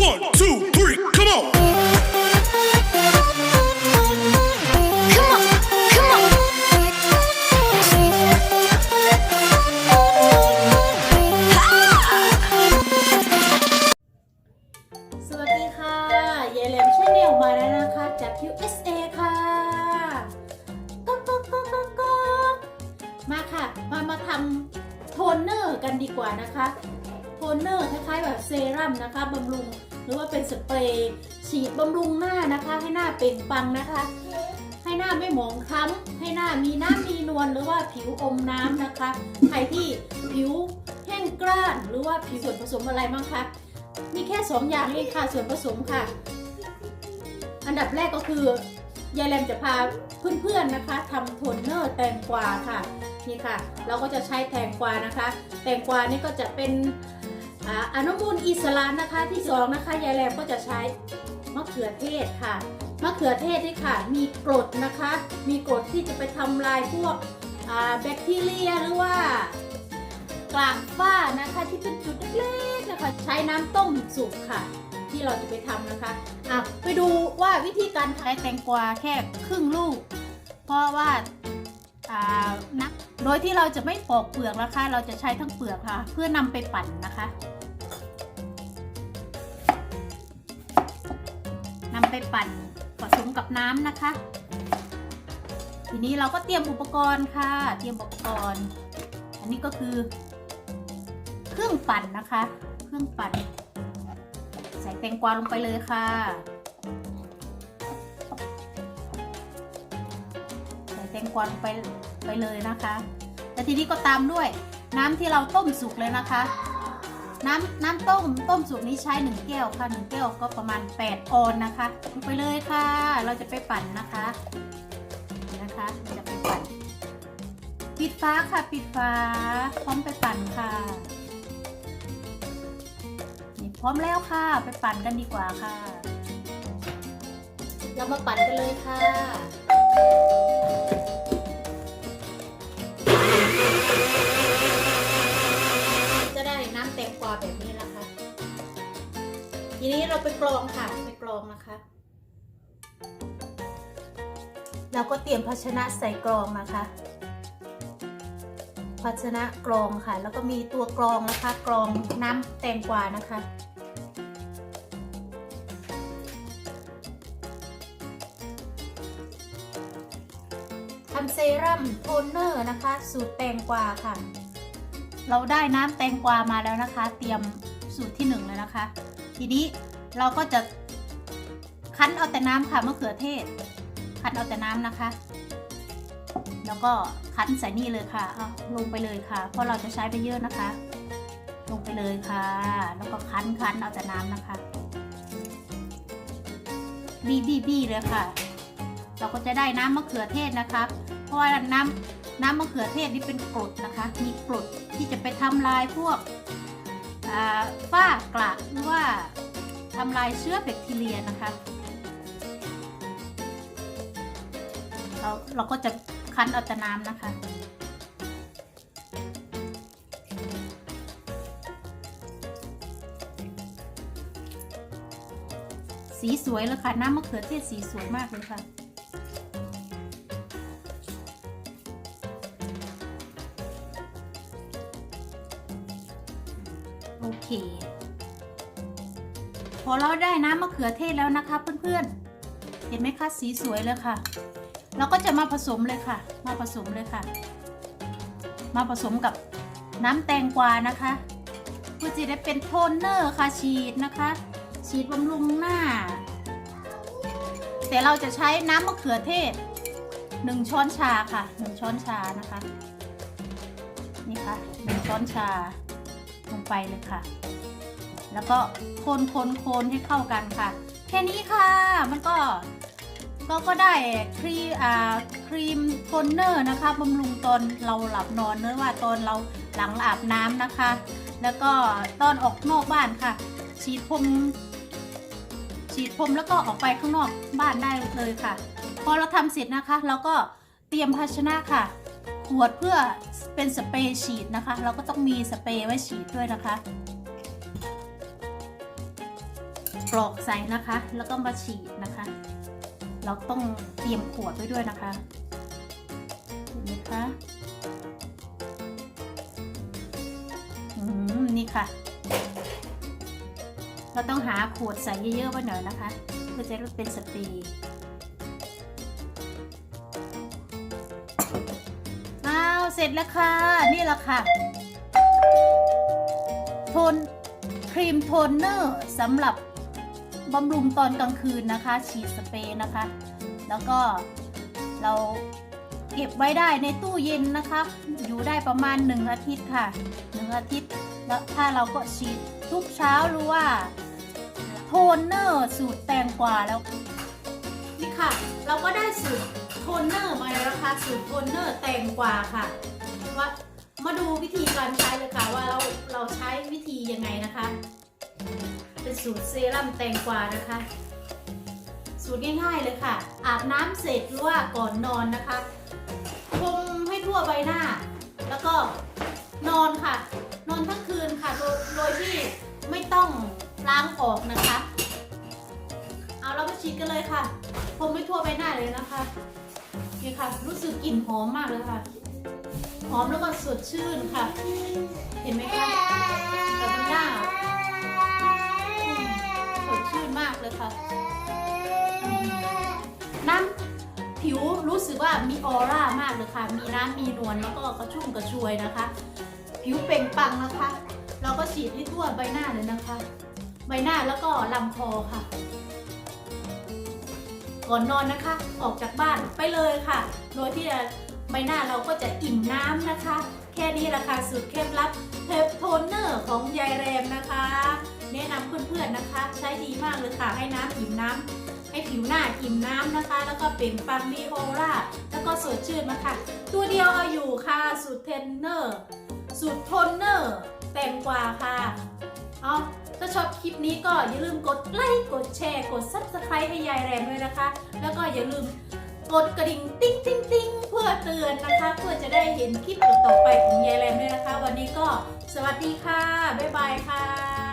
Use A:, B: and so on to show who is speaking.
A: One, two, three, come on.
B: Come on, come on.
C: สวัสดีค่ะ เยายแหลมชาแนลมาแล้วนะคะ จาก USA รั่มนะคะบำรุงหรือว่าเป็นสเปรย์ฉีดบำรุงหน้านะคะ ให้หน้าเปล่งปลังนะคะ ให้หน้าไม่หมองคล้ำให้หน้ามีน้ำมีนวลหรือว่าผิวอมน้ำนะคะ ใครที่ผิวแห้งกร้านหรือว่าผิวส่วนผสมอะไรบ้างคะมีแค่สองอย่างเองค่ะส่วนผสมค่ะ อันดับแรกก็คือยายแรมจะพาเพื่อนๆนะคะทำโทนเนอร์แตงกวาค่ะนี่ค่ะ เราก็จะใช้แตงกวานะคะ แตงกวานี่ก็จะเป็น อาอนุมูลอิสระนะคะที่สองนะคะยายแรมก็จะใช้มะเขือเทศค่ะมะเขือเทศนี่ค่ะ มีกรดนะคะ มีกรดที่จะไปทำลายพวกแบคทีเรียหรือว่ากลากฝ้านะคะที่เป็นจุดเล็กๆนะคะใช้น้ำต้มสุกค่ะ ที่เราจะไปทำนะคะอะไปดูว่าวิธีการใช้แตงกวาแค่ครึ่งลูก เพราะว่าอ่านักโดยที่เราจะไม่ปอกเปลือกนะคะ เราจะใช้ทั้งเปลือกค่ะ เพื่อนำไปปั่นนะคะ ไปปั่นผสมกับน้ำนะคะ ทีนี้เราก็เตรียมอุปกรณ์ค่ะ เตรียมอุปกรณ์ อันนี้ก็คือเครื่องปั่นนะคะ เครื่องปั่น ใส่แตงกวาลงไปเลยค่ะใส่แตงกวาลงไปไปเลยนะคะ แล้วทีนี้ก็ตามด้วยน้ำที่เราต้มสุกเลยนะคะ น้ำน้ำต้มต้มสุกนี้ใช้หนึ่งแก้วค่ะหนึ่งแก้วก็ประมาณ 8 ออนนะคะลงไปเลยค่ะ เราจะไปปั่นนะคะนี่นะคะเราจะไปปั่น ปิดฟ้าค่ะ ปิดฟ้า พร้อมไปปั่นค่ะนี่พร้อมแล้วค่ะ ไปปั่นกันดีกว่าค่ะ เรามาปั่นกันเลยค่ะ ทีนี้เราไปกรองค่ะ ไปกรองนะคะ เราก็เตรียมภาชนะใส่กรองนะคะ ภาชนะกรองค่ะ แล้วก็มีตัวกรองนะคะ กรองน้ำแตงกวานะคะทำเซรั่มโทนเนอร์นะคะ สูตรแตงกวาค่ะ เราได้น้ำแตงกวามาแล้วนะคะ เตรียมสูตรที่หนึ่งเลยนะคะ ทีนี้เราก็จะคั้นเอาแต่น้ำค่ะมะเขือเทศ คั้นเอาแต่น้ำนะคะ แล้วก็คั้นใส่นี่เลยค่ะเอาลงไปเลยค่ะ เพราะเราจะใช้ไปเยอะนะคะ ลงไปเลยค่ะ แล้วก็คั้นคั้นเอาแต่น้ำนะคะ บีบีบีเลยค่ะ เราก็จะได้น้ำมะเขือเทศนะคะ เพราะว่าน้ำน้ำมะเขือเทศนี่เป็นกรดนะคะ มีกรดที่จะไปทำลายพวกฝ้ากระหรือว่า ทำลายเชื้อแบคทีเรียนะคะ เราเราก็จะคั้นเอาแต่น้ำนะคะสีสวยเลยค่ะ น้ำมะเขือเทศสีสวยมากเลยค่ะ พอเราได้น้ำมะเขือเทศแล้วนะคะ เพื่อนๆ เห็นไหมคะสีสวยเลยค่ะ เราก็จะมาผสมเลยค่ะ มาผสมเลยค่ะ มาผสมกับน้ำแตงกวานะคะเพื่อจะได้เป็นโทนเนอร์ค่ะฉีดนะคะ ฉีดบำรุงหน้า แต่เราจะใช้น้ำมะเขือเทศ1ช้อนชาค่ะ1ช้อนชานะคะ นี่ค่ะ1ช้อนชาลงไปเลยค่ะ แล้วก็คนคนคนให้เข้ากันค่ะ แค่นี้ค่ะมันก็ก็ก็ได้ครีมอ่าครีมโทนเนอร์นะคะบำรุงตอนเราหลับนอนเนื้อว่าตอนเราหลังอาบน้ำนะคะ แล้วก็ตอนออกนอกบ้านค่ะ ฉีดพรมฉีดพรมแล้วก็ออกไปข้างนอกบ้านได้เลยค่ะ พอเราทำเสร็จนะคะเราก็เตรียมภาชนะค่ะขวดเพื่อเป็นสเปรย์ฉีดนะคะ เราก็ต้องมีสเปรย์ไว้ฉีดด้วยนะคะ กรอกใส่นะคะ แล้วก็มาฉีดนะคะ เราต้องเตรียมขวดไว้ด้วยนะคะเห็นไหมคะอืมนี่ค่ะ เราต้องหาขวดใส่เยอะๆไว้หน่อยนะคะ เพื่อจะได้เป็นสเปรย์อ้าวเสร็จแล้วค่ะ นี่แหละค่ะ โทนครีมโทนเนอร์สำหรับ บำรุงตอนกลางคืนนะคะ ฉีดสเปรย์นะคะ แล้วก็เราเก็บไว้ได้ในตู้เย็นนะคะ อยู่ได้ประมาณ 1 อาทิตย์ค่ะ 1 อาทิตย์ แล้วถ้าเราก็ฉีดทุกเช้าหรือว่าโทนเนอร์สูตรแตงกวาแล้ว นี่ค่ะ เราก็ได้สูตรโทนเนอร์มาแล้วนะคะสูตรโทนเนอร์แตงกวาค่ะว่ามาดูวิธีการใช้เลยค่ะว่าเราเราใช้วิธียังไงนะคะ เป็นสูตรเซรั่มแตงกวานะคะ สูตรง่ายๆเลยค่ะ อาบน้ำเสร็จหรือว่าก่อนนอนนะคะพรมให้ทั่วใบหน้า แล้วก็นอนค่ะ นอนทั้งคืนค่ะโดยโดยที่ไม่ต้องล้างออกนะคะ เอาเราก็ฉีดกันเลยค่ะพรมไม่ทั่วใบหน้าเลยนะคะนี่ค่ะ รู้สึกกลิ่นหอมมากเลยค่ะหอมแล้วก็สดชื่นค่ะ เห็นไหมคะแต่คุณย่า ค่ะน้ำผิวรู้สึกว่ามีออร่ามากเลยค่ะ มีน้ำมีนวลแล้วก็กระชุ่มกระชวยนะคะ ผิวเปล่งปังนะคะ เราก็ฉีดให้ทั่วใบหน้าเลยนะคะ ใบหน้าแล้วก็ลำคอค่ะ ก่อนนอนนะคะ ออกจากบ้านไปเลยค่ะ โดยที่ใบหน้าเราก็จะอิ่มน้ำนะคะ แค่นี้ราคาสุดเคล็ดลับเทปโทนเนอร์ของยายแรมนะคะ แนะนำเพื่อนๆนะคะ ใช้ดีมากเลยค่ะให้น้ำอิ่มน้ำให้ผิวหน้าอิ่มน้ำนะคะ แล้วก็เปล่งปลังมีออร่าแล้วก็สดชื่นมาค่ะ ตัวเดียวเอาอยู่ค่ะสูตรเทนเนอร์สูตรโทนเนอร์แตงกวาค่ะเอาถ้าชอบคลิปนี้ก็อย่าลืมกดไลค์กดแชร์ กด subscribe ให้ยายแรมด้วยนะคะ แล้วก็อย่าลืมกดกระดิ่งติ๊งติ๊งติ๊งเพื่อเตือนนะคะ เพื่อจะได้เห็นคลิปต่อไปของยายแรมด้วยนะคะ วันนี้ก็สวัสดีค่ะ บ๊ายบายค่ะ